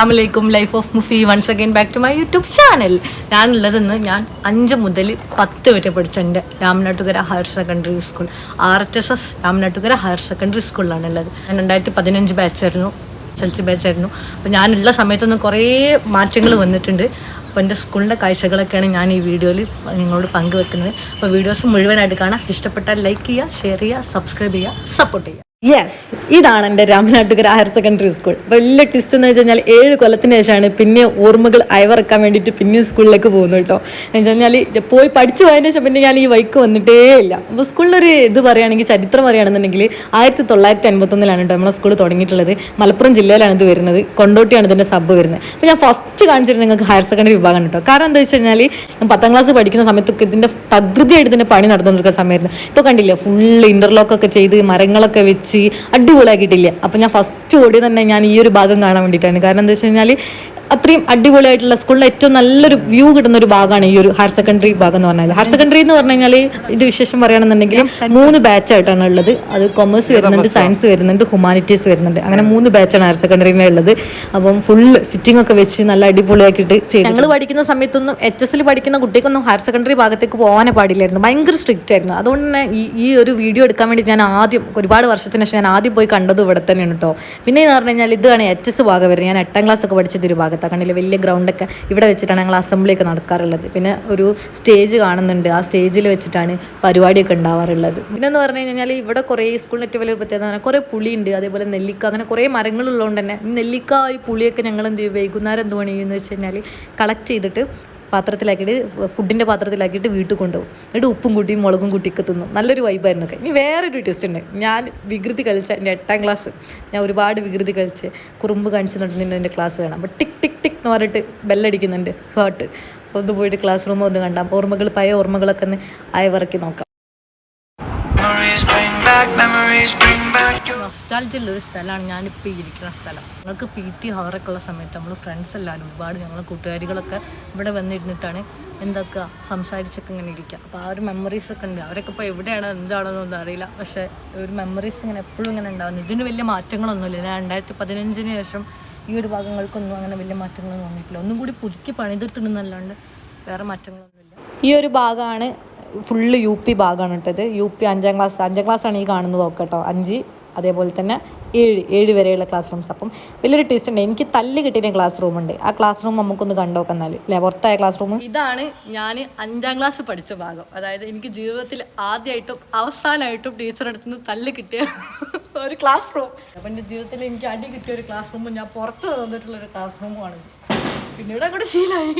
അസ്സാമലൈക്കും life of Mufi once again back to my YouTube channel ഞാനുള്ളതെന്ന് ഞാൻ അഞ്ച് മുതൽ പത്ത് വരെ പഠിച്ച എന്റെ Ramanattukara higher secondary school R H S S Ramanattukara higher secondary സ്കൂളിലാണ് ഉള്ളത്. ഞാൻ രണ്ടായിരത്തി പതിനഞ്ച് ബാച്ചായിരുന്നു എസ് എൽ സി ബാച്ചായിരുന്നു അപ്പോൾ ഞാനുള്ള സമയത്തൊന്നും കുറേ മാറ്റങ്ങൾ വന്നിട്ടുണ്ട്. അപ്പോൾ എന്റെ സ്കൂളിന്റെ കാഴ്ചകളൊക്കെയാണ് ഞാൻ ഈ വീഡിയോയിൽ നിങ്ങളോട് പങ്കുവെക്കുന്നത്. അപ്പോൾ വീഡിയോസ് മുഴുവനായിട്ട് കാണാം. ഇഷ്ടപ്പെട്ടാൽ ലൈക്ക് ചെയ്യുക ഷെയർ ചെയ്യുക സബ്സ്ക്രൈബ് ചെയ്യുക സപ്പോർട്ട് ചെയ്യുക. യെസ് ഇതാണ് എന്റെ രാമനാട്ടുകര ഹയർ സെക്കൻഡറി സ്കൂൾ വലിയ ട്വിസ്റ്റ് എന്ന് വെച്ച് കഴിഞ്ഞാൽ ഏഴ് കൊല്ലത്തിന് ശേഷമാണ് പിന്നെ ഓർമ്മകൾ അയവറക്കാൻ വേണ്ടിയിട്ട് പിന്നെയും സ്കൂളിലേക്ക് പോകുന്നത് കേട്ടോ. എന്ന് വെച്ച് കഴിഞ്ഞാൽ പോയി പഠിച്ചു പോയതിന് ശേഷം പിന്നെ ഞാൻ ഈ വൈക്ക് വന്നിട്ടേ ഇല്ല. അപ്പോൾ സ്കൂളിലൊരു ഇത് പറയുകയാണെങ്കിൽ ചരിത്രം പറയുകയാണെന്നുണ്ടെങ്കിൽ ആയിരത്തി തൊള്ളായിരത്തി അൻപത്തൊന്നിലാണ് കേട്ടോ നമ്മളെ സ്കൂൾ തുടങ്ങിയിട്ടുള്ളത്. മലപ്പുറം ജില്ലയിലാണ് ഇത് വരുന്നത്. കൊണ്ടോട്ടിയാണ് ഇതിന്റെ സബ് വരുന്നത്. അപ്പോൾ ഞാൻ ഫസ്റ്റ് കാണിച്ചിരുന്നത് നിങ്ങൾക്ക് ഹയർ സെക്കൻഡറി വിഭാഗം കേട്ടോ. കാരണം എന്താ വെച്ച് കഴിഞ്ഞാൽ ഞാൻ പത്താം ക്ലാസ് പഠിക്കുന്ന സമയത്തൊക്കെ ഇതിന്റെ തകൃതിയായിട്ട് ഇതിന്റെ പണി നടന്നുകൊണ്ടിരിക്കുന്ന സമയമായിരുന്നു. ഇപ്പോൾ കണ്ടില്ല ഫുള്ള് ഇന്റർലോക്കൊക്കെ ചെയ്ത് മരങ്ങളൊക്കെ വെച്ച് അടിപൊളിയാക്കിയിട്ടില്ല. അപ്പോൾ ഞാൻ ഫസ്റ്റ് ഓടി തന്നെ ഞാൻ ഈ ഒരു ഭാഗം കാണാൻ വേണ്ടിയിട്ടാണ്. കാരണം എന്താ വെച്ച് കഴിഞ്ഞാൽ അത്രയും അടിപൊളിയായിട്ടുള്ള സ്കൂളിൽ ഏറ്റവും നല്ലൊരു വ്യൂ കിട്ടുന്ന ഒരു ഭാഗമാണ് ഈ ഒരു ഹയർ സെക്കൻഡറി ഭാഗം എന്ന് പറഞ്ഞാൽ ഹയർ സെക്കൻഡറി എന്ന് പറഞ്ഞു കഴിഞ്ഞാൽ ഇത് വിശേഷം പറയുകയാണെന്നുണ്ടെങ്കിൽ മൂന്ന് ബാച്ചായിട്ടാണ് ഉള്ളത്. അത് കൊമേഴ്സ് വരുന്നുണ്ട് സയൻസ് വരുന്നുണ്ട് ഹ്യൂമാനിറ്റീസ് വരുന്നുണ്ട്. അങ്ങനെ മൂന്ന് ബാച്ചാണ് ഹയർ സെക്കൻഡറിനെ ഉള്ളത്. അപ്പം ഫുള്ള് സിറ്റിംഗ് ഒക്കെ വെച്ച് നല്ല അടിപൊളിയാക്കിയിട്ട് ചെയ്തു ഞങ്ങൾ പഠിക്കുന്ന സമയത്തൊന്നും എച്ച് എസിൽ പഠിക്കുന്ന കുട്ടിക്കൊന്നും ഹയർ സെക്കൻഡറി ഭാഗത്തേക്ക് പോകാനേ പാടില്ലായിരുന്നു. ഭയങ്കര സ്ട്രിക്റ്റ് ആയിരുന്നു. അതുകൊണ്ട് തന്നെ ഈ ഈ ഒരു വീഡിയോ എടുക്കാൻ വേണ്ടി ഞാൻ ആദ്യം ഒരുപാട് വർഷത്തിന് ശേഷം ഞാൻ ആദ്യം പോയി കണ്ടത് ഇവിടെ തന്നെയാണ് കേട്ടോ പിന്നെ എന്ന് പറഞ്ഞു കഴിഞ്ഞാൽ ഇതാണ് എച്ച് എസ് ഭാഗം വരുന്നത്. ഞാൻ എട്ടാം ക്ലാസ് ഒക്കെ പഠിച്ചത് ഒരു ഭാഗത്താണ് കണ്ടില്ല വലിയ ഗ്രൗണ്ടൊക്കെ ഇവിടെ വെച്ചിട്ടാണ് ഞങ്ങൾ അസംബ്ലിയൊക്കെ നടക്കാറുള്ളത്. പിന്നെ ഒരു സ്റ്റേജ് കാണുന്നുണ്ട്. ആ സ്റ്റേജിൽ വെച്ചിട്ടാണ് പരിപാടിയൊക്കെ ഉണ്ടാവാറുള്ളത്. പിന്നെ എന്ന് പറഞ്ഞു കഴിഞ്ഞാൽ ഇവിടെ കുറേ സ്കൂളിന് ഏറ്റവും വലിയ പ്രത്യേകത കുറേ പുളിയുണ്ട്. അതേപോലെ നെല്ലിക്ക അങ്ങനെ കുറേ മരങ്ങളുള്ളതുകൊണ്ട് തന്നെ നെല്ലിക്ക ഈ പുളിയൊക്കെ ഞങ്ങൾ എന്ത് ചെയ്യും? വൈകുന്നേരം എന്ത് പണി ചെയ്യുന്നത് വെച്ച് കഴിഞ്ഞാൽ കളക്ട് ചെയ്തിട്ട് പാത്രത്തിലാക്കിയിട്ട് ഫുഡിന്റെ പാത്രത്തിലാക്കിയിട്ട് വീട്ടിൽ കൊണ്ടുപോകും. എന്നിട്ട് ഉപ്പും കൂട്ടിയും മുളകും കൂട്ടിയൊക്കെ തിന്നും. നല്ലൊരു വൈബായിരുന്നു ഒക്കെ. ഇനി വേറൊരു ടെസ്റ്റ് ഉണ്ട്. ഞാൻ വികൃതി കളിച്ച എന്റെ എട്ടാം ക്ലാസ് ഞാൻ ഒരുപാട് വികൃതി കളിച്ച് കുറുമ്പ് കാണിച്ച് നടന്നിട്ട് എന്റെ ക്ലാസ് കാണാം. അപ്പോൾ ടിക് ടിക് എന്ന് പറഞ്ഞിട്ട് ബെല്ലടിക്കുന്നുണ്ട്. ഹേർട്ട് ഒന്ന് പോയിട്ട് ക്ലാസ് റൂം ഒന്ന് കണ്ടാം. ഓർമ്മകൾ പഴയ ഓർമ്മകളൊക്കെ ഒന്ന് അയവിറക്കി നോക്കാം. നൊസ്റ്റാൾജിയുള്ള ഒരു സ്ഥലമാണ് ഞാനിപ്പോൾ ഇരിക്കുന്ന സ്ഥലം. ഞങ്ങൾക്ക് പി ടി ഹവറൊക്കെ ഉള്ള സമയത്ത് നമ്മൾ ഫ്രണ്ട്സ് എല്ലാവരും ഒരുപാട് ഞങ്ങൾ കൂട്ടുകാരികളൊക്കെ ഇവിടെ വന്നിരുന്നിട്ടാണ് എന്തൊക്കെ സംസാരിച്ചൊക്കെ ഇങ്ങനെ ഇരിക്കുക അപ്പോൾ ആ ഒരു മെമ്മറീസ് ഒക്കെ ഉണ്ട്. അവരൊക്കെ ഇപ്പോൾ എവിടെയാണ് എന്താണെന്നൊന്നും അറിയില്ല. പക്ഷേ ഒരു മെമ്മറീസ് ഇങ്ങനെ എപ്പോഴും ഇങ്ങനെ ഉണ്ടാകുന്നു ഇതിന് വലിയ മാറ്റങ്ങളൊന്നുമില്ല. ഞാൻ രണ്ടായിരത്തി പതിനഞ്ചിന് ശേഷം ഈ ഒരു ഭാഗങ്ങൾക്കൊന്നും അങ്ങനെ വലിയ മാറ്റങ്ങളൊന്നും വന്നിട്ടില്ല. ഒന്നും കൂടി പുതുക്കി പണിതിട്ടുണ്ടെന്നല്ലാണ്ട് വേറെ മാറ്റങ്ങളൊന്നുമില്ല. ഈ ഒരു ഭാഗമാണ് ഫുള്ള് യു പി ഭാഗമാണ് ഇട്ടത്. യു പി അഞ്ചാം ക്ലാസ് അഞ്ചാം ക്ലാസ്സാണ് ഈ കാണുന്നത് ഒക്കെ കേട്ടോ. അഞ്ച് അതേപോലെ തന്നെ ഏഴ് ഏഴ് വരെയുള്ള ക്ലാസ് റൂംസ് അപ്പം വലിയൊരു ടേസ്റ്റ് ഉണ്ട്. എനിക്ക് തല്ല് കിട്ടിയ ക്ലാസ് റൂം ഉണ്ട്. ആ ക്ലാസ് റൂം നമുക്കൊന്ന് കണ്ടോക്കെന്നാൽ അല്ലേ പുറത്തായ ക്ലാസ് റൂം ഇതാണ് ഞാൻ അഞ്ചാം ക്ലാസ് പഠിച്ച ഭാഗം. അതായത് എനിക്ക് ജീവിതത്തിൽ ആദ്യമായിട്ടും അവസാനമായിട്ടും ടീച്ചറെടുത്തുനിന്ന് നിന്ന് തല്ല് കിട്ടിയ ഒരു ക്ലാസ് റൂം അപ്പം എന്റെ ജീവിതത്തിൽ എനിക്ക് അടി കിട്ടിയ ഒരു ക്ലാസ് റൂമും ഞാൻ പുറത്ത് തന്നിട്ടുള്ള ഒരു ക്ലാസ് റൂമുമാണ് പിന്നീട് അങ്ങോട്ട് ശീലമായി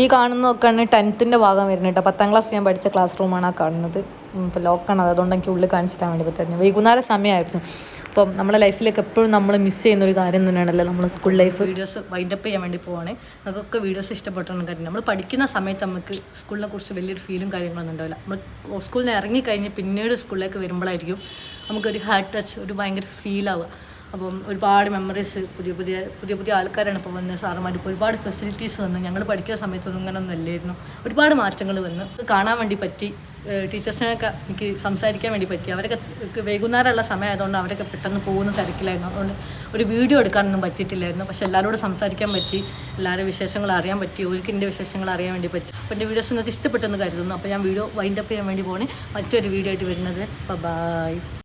ഈ കാണുന്നതൊക്കെയാണ് ടെൻത്തിന്റെ ഭാഗം വരുന്നത് കേട്ടോ. പത്താം ക്ലാസ് ഞാൻ പഠിച്ച ക്ലാസ് റൂമാണ് ആ കാണുന്നത്. ഇപ്പോൾ ലോക്കാണ് അതുകൊണ്ട് എനിക്ക് ഉള്ളിൽ കാണിച്ചിട്ടാൻ വേണ്ടി പറ്റുന്നത് വൈകുന്നേര സമയമായിരുന്നു. അപ്പം നമ്മുടെ ലൈഫിലൊക്കെ എപ്പോഴും നമ്മൾ മിസ് ചെയ്യുന്ന ഒരു കാര്യം തന്നെയാണല്ലോ നമ്മൾ സ്കൂൾ ലൈഫ് വീഡിയോസ് വൈൻഡപ്പ് ചെയ്യാൻ വേണ്ടി പോവാണ്. നമുക്കൊക്കെ വീഡിയോസ് ഇഷ്ടപ്പെട്ടാണ് കാര്യം. നമ്മൾ പഠിക്കുന്ന സമയത്ത് നമുക്ക് സ്കൂളിനെ കുറിച്ച് വലിയൊരു ഫീലും കാര്യങ്ങളൊന്നും ഉണ്ടാവില്ല. നമ്മൾ സ്കൂളിൽ നിന്ന് ഇറങ്ങിക്കഴിഞ്ഞ് പിന്നീട് സ്കൂളിലേക്ക് വരുമ്പോഴായിരിക്കും നമുക്കൊരു ഹാർട്ട് ടച്ച് ഒരു ഭയങ്കര ഫീലാവുക അപ്പം ഒരുപാട് മെമ്മറീസ് പുതിയ പുതിയ പുതിയ പുതിയ ആൾക്കാരാണ് ഇപ്പോൾ വന്നത് സാറുമാർ ഇപ്പോൾ ഒരുപാട് ഫെസിലിറ്റീസ് വന്നു. ഞങ്ങൾ പഠിക്കുന്ന സമയത്തൊന്നും ഇങ്ങനെ ഇങ്ങനൊന്നും അല്ലായിരുന്നു. ഒരുപാട് മാറ്റങ്ങൾ വന്നു. കാണാൻ വേണ്ടി പറ്റി. ടീച്ചേഴ്സിനൊക്കെ എനിക്ക് സംസാരിക്കാൻ വേണ്ടി പറ്റി. അവരൊക്കെ വൈകുന്നേരമുള്ള സമയമായതുകൊണ്ട് അവരൊക്കെ പെട്ടെന്ന് പോകുന്ന തിരക്കിലായിരുന്നു. അതുകൊണ്ട് ഒരു വീഡിയോ എടുക്കാനൊന്നും പറ്റിയിട്ടില്ലായിരുന്നു. പക്ഷെ എല്ലാവരോടും സംസാരിക്കാൻ പറ്റി. എല്ലാവരുടെ വിശേഷങ്ങൾ അറിയാൻ പറ്റി. ഒരിക്കൽ എന്റെ വിശേഷങ്ങൾ അറിയാൻ വേണ്ടി പറ്റി. അപ്പോൾ എന്റെ വീഡിയോസ് നിങ്ങൾക്ക് ഇഷ്ടപ്പെട്ടെന്ന് കരുതുന്നു. അപ്പോൾ ഞാൻ വീഡിയോ വൈൻഡപ്പ് ചെയ്യാൻ വേണ്ടി പോകണേ മറ്റൊരു വീഡിയോ ആയിട്ട് വരുന്നത്. ബൈ